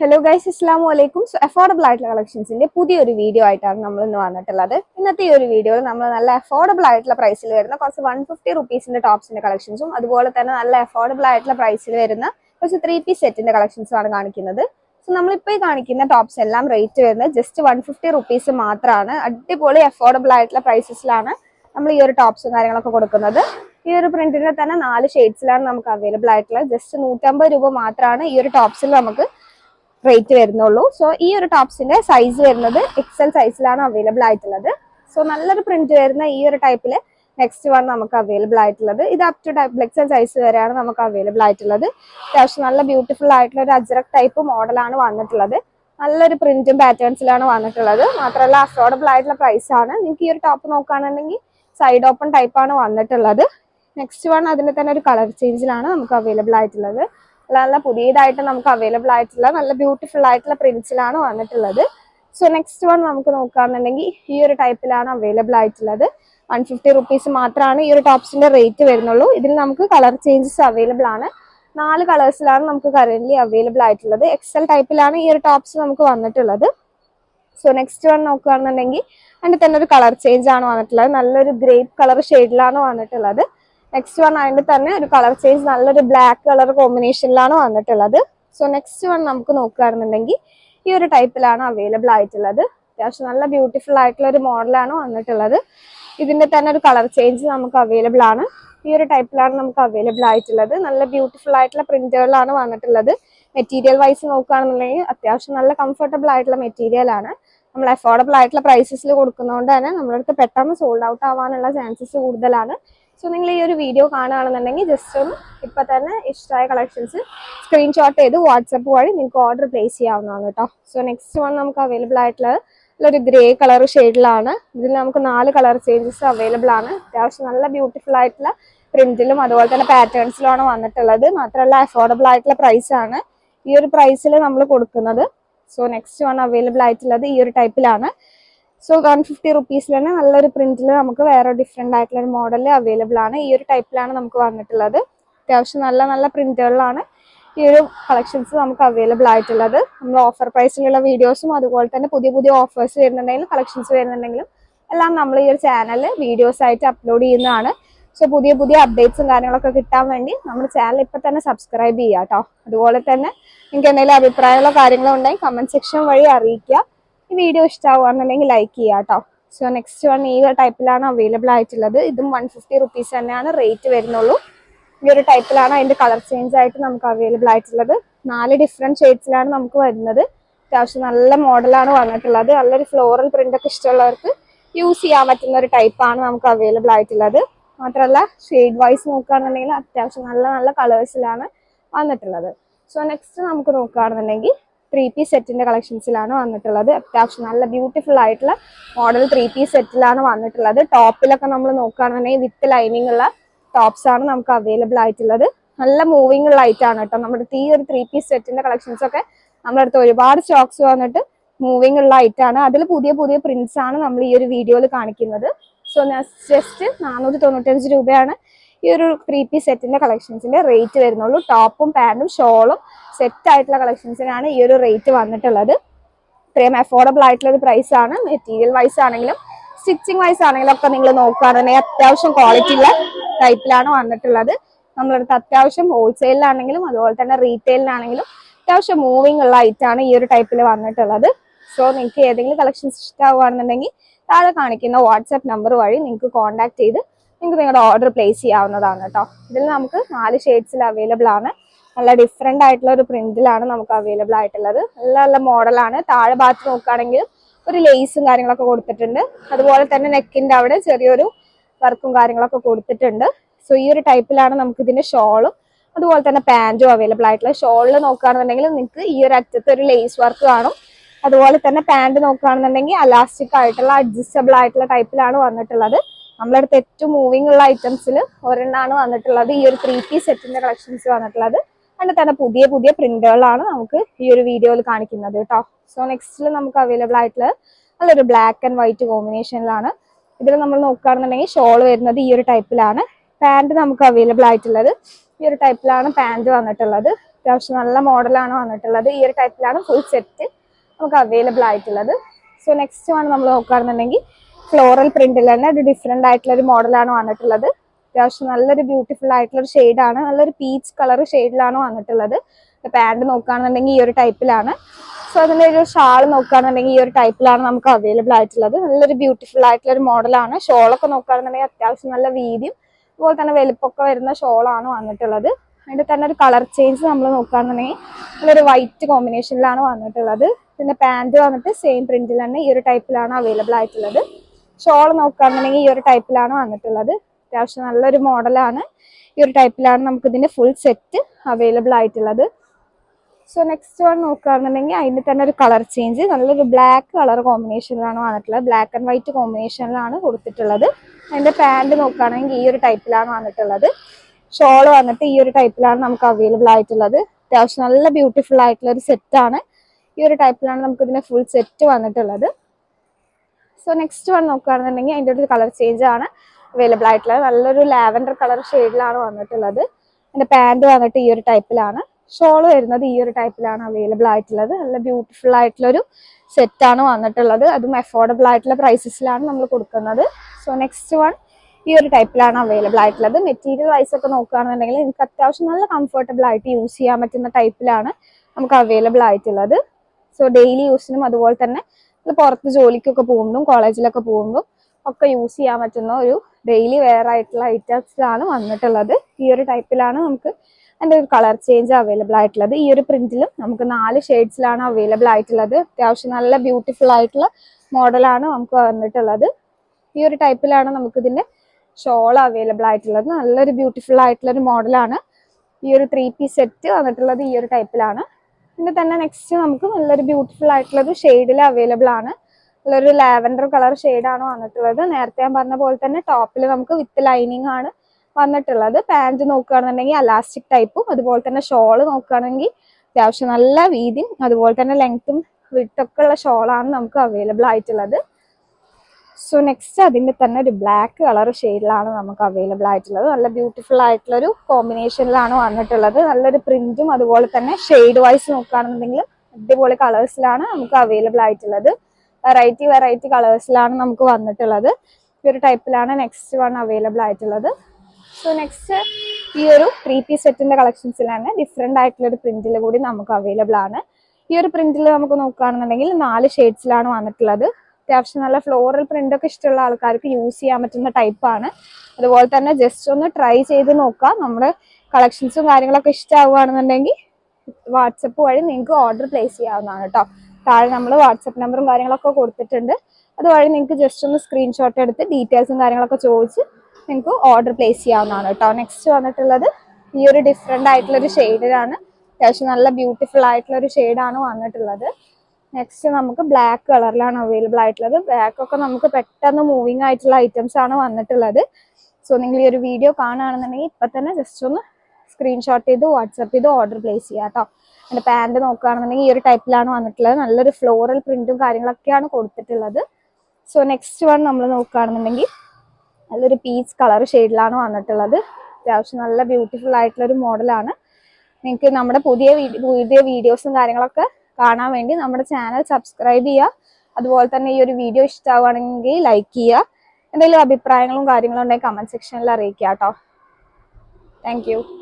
Hello guys ഇസ്ലാം വലൈക്കും affordable ആയിട്ടുള്ള കളക്ഷൻസിന്റെ പുതിയൊരു വീഡിയോ ആയിട്ടാണ് നമ്മൾ ഇന്ന് വന്നിട്ടുള്ളത്. ഇന്നത്തെ ഈ ഒരു വീഡിയോയിൽ നമ്മൾ നല്ല അഫോർഡബിൾ ആയിട്ടുള്ള പ്രൈസിൽ വരുന്ന കുറച്ച് വൺ ഫിഫ്റ്റി റുപ്പീസിന്റെ ടോപ്സിന്റെ കളക്ഷൻസും അതുപോലെ തന്നെ നല്ല അഫോർഡബിൾ ആയിട്ടുള്ള പ്രൈസിൽ വരുന്ന കുറച്ച് ത്രീ പീസ് സെറ്റിന്റെ കളക്ഷൻസും ആണ് കാണിക്കുന്നത്. സോ നമ്മളിപ്പോൾ ഈ കാണിക്കുന്ന ടോപ്സ് എല്ലാം റേറ്റ് വരുന്നത് ജസ്റ്റ് വൺ ഫിഫ്റ്റി റുപ്പീസ് മാത്രമാണ് അടിപൊളി അഫോർഡബിൾ ആയിട്ടുള്ള പ്രൈസസിലാണ് നമ്മൾ ഈ ഒരു ടോപ്സും കാര്യങ്ങളൊക്കെ കൊടുക്കുന്നത്. ഈ ഒരു പ്രിന്റിന്റെ തന്നെ നാല് ഷെയ്ഡ്സിലാണ് നമുക്ക് അവൈലബിൾ ആയിട്ടുള്ളത്. ജസ്റ്റ് നൂറ്റമ്പത് രൂപ മാത്രമാണ് ഈ ഒരു ടോപ്സിൽ നമുക്ക് റേറ്റ് വരുന്നുള്ളൂ. സോ ഈ ഒരു ടോപ്സിന്റെ സൈസ് വരുന്നത് എക്സൽ സൈസിലാണ് അവൈലബിൾ ആയിട്ടുള്ളത്. സോ നല്ലൊരു പ്രിന്റ് വരുന്ന ഈ ഒരു ടൈപ്പിൽ നെക്സ്റ്റ് വൺ നമുക്ക് അവൈലബിൾ ആയിട്ടുള്ളത്. ഇത് up to type XL size വരെയാണ് നമുക്ക് അവൈലബിൾ ആയിട്ടുള്ളത്. അത്യാവശ്യം നല്ല ബ്യൂട്ടിഫുൾ ആയിട്ടുള്ള ഒരു അജറക് ടൈപ്പ് മോഡലാണ് വന്നിട്ടുള്ളത്. നല്ലൊരു പ്രിന്റും പാറ്റേൺസിലാണ് വന്നിട്ടുള്ളത്. മാത്രമല്ല അഫോർഡബിൾ ആയിട്ടുള്ള പ്രൈസ് ആണ്. നിങ്ങൾക്ക് ഈ ഒരു ടോപ്പ് നോക്കുകയാണെന്നുണ്ടെങ്കിൽ സൈഡ് ഓപ്പൺ ടൈപ്പാണ് വന്നിട്ടുള്ളത്. നെക്സ്റ്റ് വൺ അതിന്റെ തന്നെ ഒരു കളർ ചേഞ്ചിലാണ് നമുക്ക് അവൈലബിൾ ആയിട്ടുള്ളത്. നല്ല പുതിയതായിട്ട് നമുക്ക് അവൈലബിൾ ആയിട്ടുള്ള നല്ല ബ്യൂട്ടിഫുൾ ആയിട്ടുള്ള പ്രിന്റ്സിലാണ് വന്നിട്ടുള്ളത്. സോ നെക്സ്റ്റ് വൺ നമുക്ക് നോക്കുകയാണെന്നുണ്ടെങ്കിൽ ഈ ഒരു ടൈപ്പിലാണ് അവൈലബിൾ ആയിട്ടുള്ളത്. വൺ ഫിഫ്റ്റി റുപ്പീസ് മാത്രമാണ് ഈ ഒരു ടോപ്സിന്റെ റേറ്റ് വരുന്നുള്ളൂ. ഇതിൽ നമുക്ക് കളർ ചേഞ്ചസ് അവൈലബിൾ ആണ്. നാല് കളേഴ്സിലാണ് നമുക്ക് കറന്റ് അവൈലബിൾ ആയിട്ടുള്ളത്. എക്സൽ ടൈപ്പിലാണ് ഈ ഒരു ടോപ്സ് നമുക്ക് വന്നിട്ടുള്ളത്. സോ നെക്സ്റ്റ് വൺ നോക്കുകയാണെന്നുണ്ടെങ്കിൽ അതിന്റെ തന്നെ ഒരു കളർ ചേഞ്ച് ആണ് വന്നിട്ടുള്ളത്. നല്ലൊരു ഗ്രേപ്പ് കളർ ഷെയ്ഡിലാണ് വന്നിട്ടുള്ളത്. നെക്സ്റ്റ് വൺ ആയതുകൊണ്ട് തന്നെ ഒരു കളർ ചേഞ്ച് നല്ലൊരു ബ്ലാക്ക് കളർ കോമ്പിനേഷനിലാണ് വന്നിട്ടുള്ളത്. സോ നെക്സ്റ്റ് വൺ നമുക്ക് നോക്കുകയാണെന്നുണ്ടെങ്കിൽ ഈ ഒരു ടൈപ്പിലാണ് അവൈലബിൾ ആയിട്ടുള്ളത്. അത്യാവശ്യം നല്ല ബ്യൂട്ടിഫുൾ ആയിട്ടുള്ള ഒരു മോഡലാണ് വന്നിട്ടുള്ളത്. ഇതിന്റെ തന്നെ ഒരു കളർ ചേഞ്ച് നമുക്ക് അവൈലബിൾ ആണ്. ഈ ഒരു ടൈപ്പിലാണ് നമുക്ക് അവൈലബിൾ ആയിട്ടുള്ളത്. നല്ല ബ്യൂട്ടിഫുൾ ആയിട്ടുള്ള പ്രിന്റുകളാണ് വന്നിട്ടുള്ളത്. മെറ്റീരിയൽ വൈസ് നോക്കുകയാണെന്നുണ്ടെങ്കിൽ അത്യാവശ്യം നല്ല കംഫർട്ടബിൾ ആയിട്ടുള്ള മെറ്റീരിയൽ ആണ്. നമ്മൾ അഫോർഡബിൾ ആയിട്ടുള്ള പ്രൈസസിൽ കൊടുക്കുന്നതുകൊണ്ട് തന്നെ നമ്മളടുത്ത് പെട്ടെന്ന് സോൾഡ് ഔട്ട് ആവാനുള്ള ചാൻസസ് കൂടുതലാണ്. സോ നിങ്ങൾ ഈ ഒരു വീഡിയോ കാണുകയാണെന്നുണ്ടെങ്കിൽ ജസ്റ്റ് ഒന്ന് ഇപ്പൊ തന്നെ ഇഷ്ടമായ കളക്ഷൻസ് സ്ക്രീൻഷോട്ട് ചെയ്ത് വാട്സപ്പ് വഴി നിങ്ങൾക്ക് ഓർഡർ പ്ലേസ് ചെയ്യാവുന്നതാണ് കേട്ടോ. സോ നെക്സ്റ്റ് വൺ നമുക്ക് അവൈലബിൾ ആയിട്ടുള്ളത് ഒരു ഗ്രേ കളർ ഷെയ്ഡിലാണ് ഇതിൽ നമുക്ക് നാല് കളർ ചേഞ്ചസ് അവൈലബിൾ ആണ്. അത്യാവശ്യം നല്ല ബ്യൂട്ടിഫുൾ ആയിട്ടുള്ള പ്രിന്റിലും അതുപോലെ തന്നെ പാറ്റേൺസിലുമാണ് വന്നിട്ടുള്ളത്. മാത്രമല്ല അഫോർഡബിൾ ആയിട്ടുള്ള പ്രൈസ് ആണ് ഈ ഒരു പ്രൈസിൽ നമ്മൾ കൊടുക്കുന്നത്. സോ നെക്സ്റ്റ് വൺ അവൈലബിൾ ആയിട്ടുള്ളത് ഈ ഒരു ടൈപ്പിലാണ് സോ വൺ ഫിഫ്റ്റി റുപ്പീസിൽ തന്നെ നല്ലൊരു പ്രിന്റിൽ നമുക്ക് വേറെ ഡിഫറെന്റ് ആയിട്ടുള്ള ഒരു മോഡൽ അവൈലബിൾ ആണ്. ഈ ഒരു ടൈപ്പിലാണ് നമുക്ക് വന്നിട്ടുള്ളത്. അത്യാവശ്യം നല്ല നല്ല പ്രിന്റുകളിലാണ് ഈ ഒരു കളക്ഷൻസ് നമുക്ക് അവൈലബിൾ ആയിട്ടുള്ളത്. നമ്മൾ ഓഫർ പ്രൈസിലുള്ള വീഡിയോസും അതുപോലെ തന്നെ പുതിയ പുതിയ ഓഫേഴ്സ് വരുന്നുണ്ടെങ്കിലും കളക്ഷൻസ് വരുന്നുണ്ടെങ്കിലും എല്ലാം നമ്മൾ ഈ ഒരു ചാനലിൽ വീഡിയോസ് ആയിട്ട് അപ്ലോഡ് ചെയ്യുന്നതാണ്. സോ പുതിയ പുതിയ അപ്ഡേറ്റ്സും കാര്യങ്ങളൊക്കെ കിട്ടാൻ വേണ്ടി നമ്മുടെ ചാനൽ ഇപ്പം തന്നെ സബ്സ്ക്രൈബ് ചെയ്യുക കേട്ടോ അതുപോലെ തന്നെ നിങ്ങൾക്ക് എന്തെങ്കിലും അഭിപ്രായങ്ങളോ കാര്യങ്ങളോ ഉണ്ടെങ്കിൽ കമന്റ് സെക്ഷൻ വഴി അറിയിക്കുക. ഈ വീഡിയോ ഇഷ്ടമാവുകയാണെന്നുണ്ടെങ്കിൽ ലൈക്ക് ചെയ്യുക കേട്ടോ സോ നെക്സ്റ്റ് വൺ ഈ ടൈപ്പിലാണ് അവൈലബിൾ ആയിട്ടുള്ളത്. ഇതും വൺ ഫിഫ്റ്റി റുപ്പീസ് തന്നെയാണ് റേറ്റ് വരുന്നുള്ളൂ. ഈ ഒരു ടൈപ്പിലാണ് അതിന്റെ കളർ ചേഞ്ച് ആയിട്ട് നമുക്ക് അവൈലബിൾ ആയിട്ടുള്ളത്. നാല് ഡിഫറെന്റ് ഷെയ്ഡ്സിലാണ് നമുക്ക് വരുന്നത്. അത്യാവശ്യം നല്ല മോഡലാണ് വന്നിട്ടുള്ളത്. നല്ലൊരു ഫ്ലോറൽ പ്രിന്റ് ഒക്കെ ഇഷ്ടമുള്ളവർക്ക് യൂസ് ചെയ്യാൻ പറ്റുന്ന ഒരു ടൈപ്പാണ് നമുക്ക് അവൈലബിൾ ആയിട്ടുള്ളത്. മാത്രമല്ല ഷെയ്ഡ് വൈസ് നോക്കുകയാണെന്നുണ്ടെങ്കിൽ അത്യാവശ്യം നല്ല നല്ല കളേഴ്സിലാണ് വന്നിട്ടുള്ളത്. സോ നെക്സ്റ്റ് നമുക്ക് നോക്കുകയാണെന്നുണ്ടെങ്കിൽ ത്രീ പീസ് സെറ്റിന്റെ കളക്ഷൻസിലാണ് വന്നിട്ടുള്ളത്. അത്യാവശ്യം നല്ല ബ്യൂട്ടിഫുൾ ആയിട്ടുള്ള മോഡൽ ത്രീ പീസ് സെറ്റിലാണ് വന്നിട്ടുള്ളത്. ടോപ്പിലൊക്കെ നമ്മൾ നോക്കുകയാണെന്നുണ്ടെങ്കിൽ വിത്ത് ലൈനിങ് ഉള്ള ടോപ്സ് ആണ് നമുക്ക് അവൈലബിൾ ആയിട്ടുള്ളത്. നല്ല മൂവിങ് ഉള്ള ഐറ്റാണ് കേട്ടോ. നമ്മുടെ ഈ ഒരു ത്രീ പീസ് സെറ്റിന്റെ കളക്ഷൻസ് ഒക്കെ നമ്മുടെ അടുത്ത് ഒരുപാട് സ്റ്റോക്സ് വന്നിട്ട് മൂവിങ് ഉള്ള ഐറ്റാണ് അതിൽ പുതിയ പുതിയ പ്രിന്റ്സ് ആണ് നമ്മൾ ഈ ഒരു വീഡിയോയിൽ കാണിക്കുന്നത്. സോ ജസ്റ്റ് നാനൂറ്റി തൊണ്ണൂറ്റഞ്ച് രൂപയാണ് ഈ ഒരു ത്രീ പീസ് സെറ്റിന്റെ കളക്ഷൻസിന്റെ റേറ്റ് വരുന്നുള്ളൂ. ടോപ്പും പാന്റും ഷോളും സെറ്റ് ആയിട്ടുള്ള കളക്ഷൻസിനാണ് ഈ ഒരു റേറ്റ് വന്നിട്ടുള്ളത്. ഇത്രയും അഫോർഡബിൾ ആയിട്ടുള്ള ഒരു പ്രൈസ് ആണ്. മെറ്റീരിയൽ വൈസ് ആണെങ്കിലും സ്റ്റിച്ചിങ് വൈസ് ആണെങ്കിലും ഒക്കെ നിങ്ങൾ നോക്കുകയാണെന്നുണ്ടെങ്കിൽ അത്യാവശ്യം ക്വാളിറ്റി ഉള്ള ടൈപ്പിലാണ് വന്നിട്ടുള്ളത്. നമ്മളടുത്ത് അത്യാവശ്യം ഹോൾസെയിലാണെങ്കിലും അതുപോലെ തന്നെ റീറ്റെയിലിനാണെങ്കിലും അത്യാവശ്യം മൂവിങ് ഉള്ള ഐറ്റാണ് ഈ ഒരു ടൈപ്പിൽ വന്നിട്ടുള്ളത്. സോ നിങ്ങൾക്ക് ഏതെങ്കിലും കളക്ഷൻസ് ഇഷ്ടമാവുകയാണെന്നുണ്ടെങ്കിൽ താഴെ കാണിക്കുന്ന വാട്സാപ്പ് നമ്പർ വഴി നിങ്ങൾക്ക് കോൺടാക്ട് ചെയ്ത് നിങ്ങൾക്ക് നിങ്ങളുടെ ഓർഡർ പ്ലേസ് ചെയ്യാവുന്നതാണ് കേട്ടോ ഇതിൽ നമുക്ക് നാല് ഷെയ്ഡ്സിൽ അവൈലബിൾ ആണ്. നല്ല ഡിഫറെന്റ് ആയിട്ടുള്ള ഒരു പ്രിന്റിലാണ് നമുക്ക് അവൈലബിൾ ആയിട്ടുള്ളത്. നല്ല നല്ല മോഡലാണ് താഴെ ഭാഗത്ത് നോക്കുകയാണെങ്കിൽ ഒരു ലേസും കാര്യങ്ങളൊക്കെ കൊടുത്തിട്ടുണ്ട്. അതുപോലെ തന്നെ നെക്കിന്റെ അവിടെ ചെറിയൊരു വർക്കും കാര്യങ്ങളൊക്കെ കൊടുത്തിട്ടുണ്ട്. സോ ഈ ഒരു ടൈപ്പിലാണ് നമുക്ക് ഇതിന്റെ ഷോളും അതുപോലെ തന്നെ പാന്റും അവൈലബിൾ ആയിട്ടുള്ള ഷോളിൽ നോക്കുകയാണെന്നുണ്ടെങ്കിൽ നിങ്ങൾക്ക് ഈ ഒരു അറ്റത്ത് ഒരു ലേസ് വർക്ക് കാണും. അതുപോലെ തന്നെ പാന്റ് നോക്കുകയാണെന്നുണ്ടെങ്കിൽ അലാസ്റ്റിക് ആയിട്ടുള്ള അഡ്ജസ്റ്റബിൾ ആയിട്ടുള്ള ടൈപ്പിലാണ് വന്നിട്ടുള്ളത്. നമ്മളടുത്ത് ഏറ്റവും മൂവിങ് ഉള്ള ഐറ്റംസിൽ ഒരെണ്ണമാണ് വന്നിട്ടുള്ളത്. ഈ ഒരു ത്രീ പീസ് സെറ്റിന്റെ കളക്ഷൻസ് വന്നിട്ടുള്ളത്. അതിന്റെ തന്നെ പുതിയ പുതിയ പ്രിന്റുകളാണ് നമുക്ക് ഈ ഒരു വീഡിയോയിൽ കാണിക്കുന്നത് കേട്ടോ. സോ നെക്സ്റ്റിൽ നമുക്ക് അവൈലബിൾ ആയിട്ടുള്ളത് നല്ലൊരു ബ്ലാക്ക് ആൻഡ് വൈറ്റ് കോമ്പിനേഷനിലാണ് ഇതിൽ നമ്മൾ നോക്കുകയാണെന്നുണ്ടെങ്കിൽ ഷോൾ വരുന്നത് ഈ ഒരു ടൈപ്പിലാണ് പാന്റ് നമുക്ക് അവൈലബിൾ ആയിട്ടുള്ളത് ഈ ഒരു ടൈപ്പിലാണ് പാന്റ് വന്നിട്ടുള്ളത്. അത്യാവശ്യം നല്ല മോഡലാണ് വന്നിട്ടുള്ളത്. ഈ ഒരു ടൈപ്പിലാണ് ഫുൾ സെറ്റ് നമുക്ക് അവൈലബിൾ ആയിട്ടുള്ളത്. സോ നെക്സ്റ്റ് ആണ് നമ്മൾ നോക്കുകയാണെന്നുണ്ടെങ്കിൽ ഫ്ലോറൽ പ്രിന്റിൽ തന്നെ ഒരു ഡിഫറെന്റ് ആയിട്ടുള്ള ഒരു മോഡലാണ് വന്നിട്ടുള്ളത്. അത്യാവശ്യം നല്ലൊരു ബ്യൂട്ടിഫുൾ ആയിട്ടുള്ള ഒരു ഷെയ്ഡാണ് നല്ലൊരു പീച്ച് കളർ ഷെയ്ഡിലാണ് വന്നിട്ടുള്ളത്. പാന്റ് നോക്കുകയാണെന്നുണ്ടെങ്കിൽ ഈ ഒരു ടൈപ്പിലാണ് സോ അതിന്റെ ഒരു ഷാൾ നോക്കുകയാണെന്നുണ്ടെങ്കിൽ ഈ ഒരു ടൈപ്പിലാണ് നമുക്ക് അവൈലബിൾ ആയിട്ടുള്ളത്. നല്ലൊരു ബ്യൂട്ടിഫുൾ ആയിട്ടുള്ള ഒരു മോഡലാണ് ഷോളൊക്കെ നോക്കുകയാണെന്നുണ്ടെങ്കിൽ അത്യാവശ്യം നല്ല വീതിയും അതുപോലെ തന്നെ വലുപ്പൊക്കെ വരുന്ന ഷോളാണ് വന്നിട്ടുള്ളത്. അതിന്റെ തന്നെ ഒരു കളർ ചേഞ്ച് നമ്മൾ നോക്കുകയാണെന്നുണ്ടെങ്കിൽ നല്ലൊരു വൈറ്റ് കോമ്പിനേഷനിലാണ് വന്നിട്ടുള്ളത്. പിന്നെ പാന്റ് വന്നിട്ട് സെയിം പ്രിന്റിൽ തന്നെ ഈ ഒരു ടൈപ്പിലാണ് അവൈലബിൾ ആയിട്ടുള്ളത്. ഷോൾ നോക്കുകയാണെന്നുണ്ടെങ്കിൽ ഈ ഒരു ടൈപ്പിലാണ് വന്നിട്ടുള്ളത്. അത്യാവശ്യം നല്ലൊരു മോഡലാണ്. ഈ ഒരു ടൈപ്പിലാണ് നമുക്ക് ഇതിന്റെ ഫുൾ സെറ്റ് അവൈലബിൾ ആയിട്ടുള്ളത്. സോ നെക്സ്റ്റ് വൺ നോക്കുകയാണെന്നുണ്ടെങ്കിൽ അതിന്റെ തന്നെ ഒരു കളർ ചേഞ്ച് നല്ലൊരു ബ്ലാക്ക് കളർ കോമ്പിനേഷനിലാണ് വന്നിട്ടുള്ളത്. ബ്ലാക്ക് ആൻഡ് വൈറ്റ് കോമ്പിനേഷനിലാണ് കൊടുത്തിട്ടുള്ളത്. അതിന്റെ പാന്റ് നോക്കുകയാണെങ്കിൽ ഈ ഒരു ടൈപ്പിലാണ് വന്നിട്ടുള്ളത്. ഷോൾ വന്നിട്ട് ഈ ഒരു ടൈപ്പിലാണ് നമുക്ക് അവൈലബിൾ ആയിട്ടുള്ളത്. അത്യാവശ്യം നല്ല ബ്യൂട്ടിഫുൾ ആയിട്ടുള്ള ഒരു സെറ്റാണ് ഈ ഒരു ടൈപ്പിലാണ് നമുക്ക് ഇതിന്റെ ഫുൾ സെറ്റ് വന്നിട്ടുള്ളത്. സോ നെക്സ്റ്റ് വൺ നോക്കുകയാണെന്നുണ്ടെങ്കിൽ അതിന്റെ ഒരു കളർ ചേഞ്ച് ആണ് അവൈലബിൾ ആയിട്ടുള്ളത്. നല്ലൊരു ലാവൻഡർ കളർ ഷെയ്ഡിലാണ് വന്നിട്ടുള്ളത്. എന്റെ പാന്റ് വന്നിട്ട് ഈ ഒരു ടൈപ്പിലാണ് ഷോൾ വരുന്നത് ഈ ഒരു ടൈപ്പിലാണ് അവൈലബിൾ ആയിട്ടുള്ളത്. നല്ല ബ്യൂട്ടിഫുൾ ആയിട്ടുള്ളൊരു സെറ്റാണ് വന്നിട്ടുള്ളത്. അതും അഫോർഡബിൾ ആയിട്ടുള്ള പ്രൈസസിലാണ് നമ്മൾ കൊടുക്കുന്നത്. സോ നെക്സ്റ്റ് വൺ ഈ ഒരു ടൈപ്പിലാണ് അവൈലബിൾ ആയിട്ടുള്ളത്. മെറ്റീരിയൽ വൈസ് ഒക്കെ നോക്കുകയാണെന്നുണ്ടെങ്കിൽ എനിക്ക് അത്യാവശ്യം നല്ല കംഫർട്ടബിൾ ആയിട്ട് യൂസ് ചെയ്യാൻ പറ്റുന്ന ടൈപ്പിലാണ് നമുക്ക് അവൈലബിൾ ആയിട്ടുള്ളത്. സോ ഡെയിലി യൂസിനും അതുപോലെ തന്നെ നമ്മൾ പുറത്ത് ജോലിക്കൊക്കെ പോകുമ്പോഴും കോളേജിലൊക്കെ പോകുമ്പോൾ ഒക്കെ യൂസ് ചെയ്യാൻ പറ്റുന്ന ഒരു ഡെയിലി വെയർ ആയിട്ടുള്ള ഐറ്റംസിലാണ് വന്നിട്ടുള്ളത്. ഈ ഒരു ടൈപ്പിലാണ് നമുക്ക് അതിന്റെ ഒരു കളർ ചേഞ്ച് അവൈലബിൾ ആയിട്ടുള്ളത്. ഈ ഒരു പ്രിന്റിലും നമുക്ക് നാല് ഷെയ്ഡ്സിലാണ് അവൈലബിൾ ആയിട്ടുള്ളത്. അത്യാവശ്യം നല്ല ബ്യൂട്ടിഫുൾ ആയിട്ടുള്ള മോഡലാണ് നമുക്ക് വന്നിട്ടുള്ളത്. ഈ ഒരു ടൈപ്പിലാണ് നമുക്ക് ഇതിന്റെ ഷോൾ അവൈലബിൾ ആയിട്ടുള്ളത്. നല്ലൊരു ബ്യൂട്ടിഫുൾ ആയിട്ടുള്ള ഒരു മോഡലാണ് ഈ ഒരു ത്രീ പീസ് സെറ്റ് വന്നിട്ടുള്ളത് ഈ ഒരു ടൈപ്പിലാണ് പിന്നെ തന്നെ നെക്സ്റ്റ് നമുക്ക് നല്ലൊരു ബ്യൂട്ടിഫുൾ ആയിട്ടുള്ളത് ഷെയ്ഡിൽ അവൈലബിൾ ആണ്. നല്ലൊരു ലാവൻഡർ കളർ ഷെയ്ഡാണ് വന്നിട്ടുള്ളത്. നേരത്തെ ഞാൻ പറഞ്ഞ പോലെ തന്നെ ടോപ്പിൽ നമുക്ക് വിത്ത് ലൈനിങ് ആണ് വന്നിട്ടുള്ളത്. പാന്റ് നോക്കുകയാണെന്നുണ്ടെങ്കിൽ അലാസ്റ്റിക് ടൈപ്പും അതുപോലെ തന്നെ ഷോൾ നോക്കുകയാണെങ്കിൽ അത്യാവശ്യം നല്ല വീതിയും അതുപോലെ തന്നെ ലെങ്ത്തും വിട്ടൊക്കെ ഉള്ള ഷോളാണ് നമുക്ക് അവൈലബിൾ ആയിട്ടുള്ളത്. സോ നെക്സ്റ്റ് അതിന്റെ തന്നെ ഒരു ബ്ലാക്ക് കളർ ഷെയ്ഡിലാണ് നമുക്ക് അവൈലബിൾ ആയിട്ടുള്ളത്. നല്ല ബ്യൂട്ടിഫുൾ ആയിട്ടുള്ള ഒരു കോമ്പിനേഷനിലാണ് വന്നിട്ടുള്ളത്. നല്ലൊരു പ്രിന്റും അതുപോലെ തന്നെ ഷെയ്ഡ് വൈസ് നോക്കുകയാണെന്നുണ്ടെങ്കിൽ അടിപൊളി കളേഴ്സിലാണ് നമുക്ക് അവൈലബിൾ ആയിട്ടുള്ളത്. വെറൈറ്റി വെറൈറ്റി കളേഴ്സിലാണ് നമുക്ക് വന്നിട്ടുള്ളത്. ഈ ഒരു ടൈപ്പിലാണ് നെക്സ്റ്റ് വൺ അവൈലബിൾ ആയിട്ടുള്ളത്. സോ നെക്സ്റ്റ് ഈ ഒരു ത്രീ പീസ് സെറ്റിന്റെ കളക്ഷൻസിൽ തന്നെ ഡിഫറെന്റ് ആയിട്ടുള്ള ഒരു പ്രിന്റിൽ കൂടി നമുക്ക് അവൈലബിൾ ആണ്. ഈ ഒരു പ്രിന്റിൽ നമുക്ക് നോക്കുകയാണെന്നുണ്ടെങ്കിൽ നാല് ഷെയ്ഡ്സിലാണ് വന്നിട്ടുള്ളത്. അത്യാവശ്യം നല്ല ഫ്ലോറൽ പ്രിന്റ് ഒക്കെ ഇഷ്ടമുള്ള ആൾക്കാർക്ക് യൂസ് ചെയ്യാൻ പറ്റുന്ന ടൈപ്പാണ് അതുപോലെ തന്നെ ജസ്റ്റ് ഒന്ന് ട്രൈ ചെയ്ത് നോക്കാം. നമ്മുടെ കളക്ഷൻസും കാര്യങ്ങളൊക്കെ ഇഷ്ടമാവുകയാണെന്നുണ്ടെങ്കിൽ വാട്സപ്പ് വഴി നിങ്ങൾക്ക് ഓർഡർ പ്ലേസ് ചെയ്യാവുന്നതാണ് കേട്ടോ താഴെ നമ്മൾ വാട്സപ്പ് നമ്പറും കാര്യങ്ങളൊക്കെ കൊടുത്തിട്ടുണ്ട്. അതുവഴി നിങ്ങൾക്ക് ജസ്റ്റ് ഒന്ന് സ്ക്രീൻഷോട്ട് എടുത്ത് ഡീറ്റെയിൽസും കാര്യങ്ങളൊക്കെ ചോദിച്ച് നിങ്ങൾക്ക് ഓർഡർ പ്ലേസ് ചെയ്യാവുന്നതാണ് കേട്ടോ നെക്സ്റ്റ് വന്നിട്ടുള്ളത് ഈ ഒരു ഡിഫറെന്റ് ആയിട്ടുള്ളൊരു ഷെയ്ഡിലാണ് അത്യാവശ്യം നല്ല ബ്യൂട്ടിഫുൾ ആയിട്ടുള്ള ഒരു ഷെയ്ഡാണ് വന്നിട്ടുള്ളത്. നെക്സ്റ്റ് നമുക്ക് ബ്ലാക്ക് കളറിലാണ് അവൈലബിൾ ആയിട്ടുള്ളത്. ബ്ലാക്ക് ഒക്കെ നമുക്ക് പെട്ടെന്ന് മൂവിങ് ആയിട്ടുള്ള ഐറ്റംസ് ആണ് വന്നിട്ടുള്ളത്. സോ നിങ്ങൾ ഈ ഒരു വീഡിയോ കാണുകയാണെന്നുണ്ടെങ്കിൽ ഇപ്പൊ തന്നെ ജസ്റ്റ് ഒന്ന് സ്ക്രീൻഷോട്ട് ചെയ്ത് വാട്സപ്പ് ചെയ്ത് ഓർഡർ പ്ലേസ് ചെയ്യാം കേട്ടോ എന്റെ പാന്റ് നോക്കുകയാണെന്നുണ്ടെങ്കിൽ ഈ ഒരു ടൈപ്പിലാണ് വന്നിട്ടുള്ളത്. നല്ലൊരു ഫ്ലോറൽ പ്രിന്റും കാര്യങ്ങളൊക്കെയാണ് കൊടുത്തിട്ടുള്ളത്. സോ നെക്സ്റ്റ് വൺ നമ്മൾ നോക്കുകയാണെന്നുണ്ടെങ്കിൽ നല്ലൊരു പീച്ച് കളർ ഷെയ്ഡിലാണ് വന്നിട്ടുള്ളത്. അത്യാവശ്യം നല്ല ബ്യൂട്ടിഫുൾ ആയിട്ടുള്ള ഒരു മോഡലാണ് നിങ്ങൾക്ക് നമ്മുടെ പുതിയ പുതിയ വീഡിയോസും കാര്യങ്ങളൊക്കെ കാണാൻ വേണ്ടി നമ്മുടെ ചാനൽ സബ്സ്ക്രൈബ് ചെയ്യുക. അതുപോലെ തന്നെ ഈ ഒരു വീഡിയോ ഇഷ്ടമാവുകയാണെങ്കിൽ ലൈക്ക് ചെയ്യുക. എന്തെങ്കിലും അഭിപ്രായങ്ങളും കാര്യങ്ങളും ഉണ്ടെങ്കിൽ കമന്റ് സെക്ഷനിൽ അറിയിക്കുക കേട്ടോ. താങ്ക്